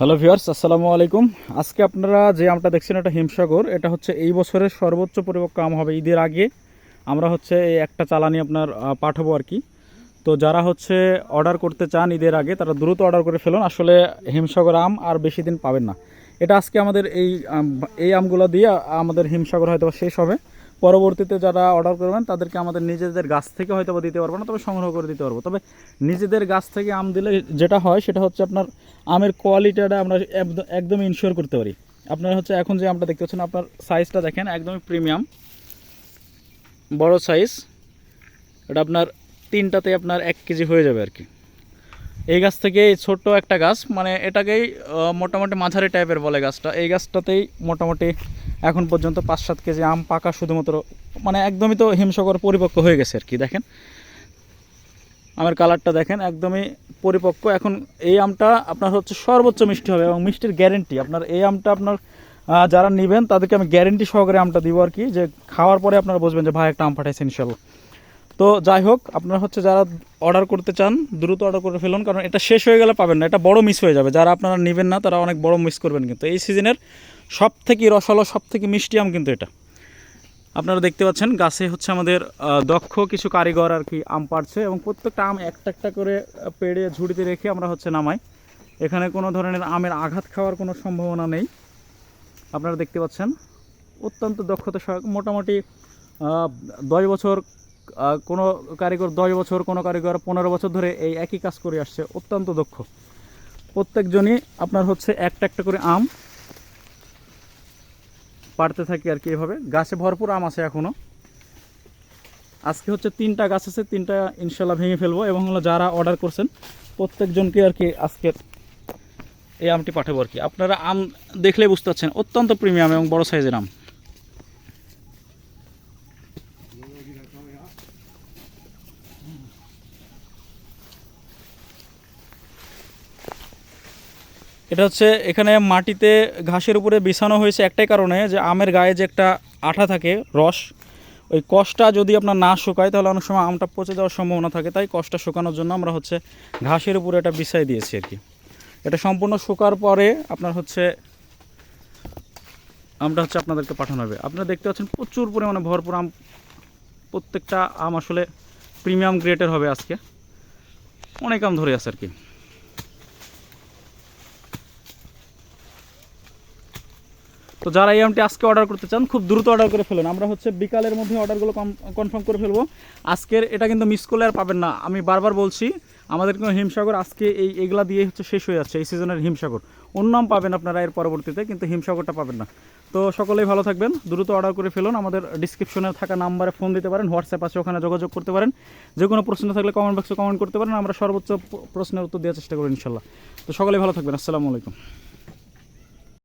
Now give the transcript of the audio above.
Hello viewers, আসসালামু আলাইকুম। আজকে আপনারা যে আমটা দেখছেন এটা হিমসাগর, এটা হচ্ছে এই বছরের সর্বোচ্চ পরিপক্ক আম হবে। ঈদের আগে আমরা হচ্ছে এই একটা চালানি আপনার পাঠাবো আর কি। তো যারা হচ্ছে অর্ডার করতে চান ঈদের আগে, তারা দ্রুত অর্ডার করে ফেলুন। আসলে হিমসাগর আম আর বেশি দিন পাবেন না। এটা আজকে আমাদের এই এই আমগুলো দিয়ে আমাদের হিমসাগর হয়তো শেষ হবে। পরবর্তীতে যারা অর্ডার করবেন, তাদেরকে আমাদের নিজেদের গাছ থেকে হয়তো বা দিতে পারব না, তবে সংগ্রহ করে দিতে পারব। তবে নিজেদের গাছ থেকে আম দিলে যেটা হয়, সেটা হচ্ছে আপনার আমের কোয়ালিটিটা আমরা একদম ইনশিওর করতে পারি। আপনার হচ্ছে এখন যে আমটা দেখতে পাচ্ছেন, আপনার সাইজটা দেখেন, একদমই প্রিমিয়াম বড় সাইজ এটা আপনার তিনটাতে আপনার এক কেজি হয়ে যাবে আর কি। এই গাছ থেকে ছোট্ট একটা গাছ মানে এটাকেই মোটামুটি মাঝারি টাইপের বলে গাছটা। এই গাছটাতেই মোটামুটি এখন পর্যন্ত পাঁচ সাত কেজি আম পাকা শুধুমাত্র মানে একদমই তো হিমসাগর পরিপক্ক হয়ে গেছে আর কি, দেখেন। আমের কালারটা দেখেন, একদমই পরিপক্ক। এখন এই আমটা আপনার হচ্ছে সর্বোচ্চ মিষ্টি হবে এবং মিষ্টির গ্যারেন্টি আপনার এই আমটা আপনার যারা নেবেন, তাদেরকে আমি গ্যারেন্টি সহকারে আমটা দিব আর কি। যে খাওয়ার পরে আপনারা বুঝবেন যে ভাই একটা আম পাঠাইছে ইনশাল্লাহ। তো যাই হোক, আপনারা হচ্ছে যারা অর্ডার করতে চান, দ্রুত অর্ডার করে ফেলুন, কারণ এটা শেষ হয়ে গেলে পাবেন না, এটা বড় মিস হয়ে যাবে। যারা আপনারা নেবেন না, তারা অনেক বড় মিস করবেন কিন্তু। এই সিজনের সব থেকে রসালো সব থেকে মিষ্টি আম কিন্তু এটা। আপনারা দেখতে পাচ্ছেন, গাছে হচ্ছে আমাদের দক্ষ কিছু কারিগর আর কি আম পাড়ছে এবং প্রত্যেকটা আম একটা একটা করে পেড়ে, ঝুড়িতে রেখে আমরা হচ্ছে নামাই। এখানে কোনো ধরনের আমের আঘাত খাওয়ার কোনো সম্ভাবনা নেই। আপনারা দেখতে পাচ্ছেন, অত্যন্ত দক্ষতা সহায়ক মোটামুটি দশ বছর কোনো কারিগর দশ বছর, কোনো কারিগর পনেরো বছর ধরে এই একই কাজ করে আসছে, অত্যন্ত দক্ষ। প্রত্যেকজনই আপনার হচ্ছে একটা একটা করে আম পাড়তে থাকি আর কি এভাবে। গাছে ভরপুর আম আছে এখনও আজকে হচ্ছে তিনটা গাছ আছে, তিনটা ইনশাল্লাহ ভেঙে ফেলব এবং হলো যারা অর্ডার করছেন, প্রত্যেকজনকে আর কি আজকে এই আমটি পাঠাবো আর কি। আপনারা আম দেখলে বুঝতে পারছেন, অত্যন্ত প্রিমিয়াম এবং বড় সাইজের আম। এটা হচ্ছে এখানে মাটিতে ঘাসের উপরে বিছানো হয়েছে একটাই কারণে যে আমের গায়ে যে একটা আঠা থাকে, রস, ওই কষটা যদি আপনার না শুকায়, তাহলে অনেক সময় আমটা পচে যাওয়ার সম্ভাবনা থাকে। তাই কষটা শুকানোর জন্য আমরা হচ্ছে ঘাসের উপরে এটা বিছাই দিয়েছি আর কি। এটা সম্পূর্ণ শুকার পরে আপনার হচ্ছে আমটা হচ্ছে আপনাদেরকে পাঠানো হবে। আপনারা দেখতে পাচ্ছেন প্রচুর পরিমাণে ভরপুর আম। প্রত্যেকটা আম আসলে প্রিমিয়াম গ্রেডের হবে আজকে। অনেক আম ধরে আছে আর কি। তো যারা এই আমটি আজকে অর্ডার করতে চান, খুব দ্রুত অর্ডার করে ফেলুন। আমরা হচ্ছে বিকালের মধ্যে অর্ডারগুলো কনফার্ম করে ফেলব। আজকের এটা কিন্তু মিস করলে আর পাবেন না। আমি বারবার বলছি, আমাদের কিন্তু হিমসাগর আজকে এই এগুলা দিয়ে হচ্ছে শেষ হয়ে যাচ্ছে, এই সিজনের হিমসাগর। অন্য নাম পাবেন আপনারা এর পরবর্তীতে, কিন্তু হিমসাগরটা পাবেন না। তো সকলেই ভালো থাকবেন, দ্রুত অর্ডার করে ফেলুন। আমাদের ডিসক্রিপশনে থাকা নাম্বারে ফোন দিতে পারেন হোয়াটসঅ্যাপ আছে, ওখানে যোগাযোগ করতে পারেন। যে কোনো প্রশ্ন থাকলে কমেন্ট বক্সে কমেন্ট করতে পারেন, আমরা সর্বোচ্চ প্রশ্নের উত্তর দেওয়ার চেষ্টা করি ইনশাল্লাহ। তো সকলেই ভালো থাকবেন, আসসালামু আলাইকুম।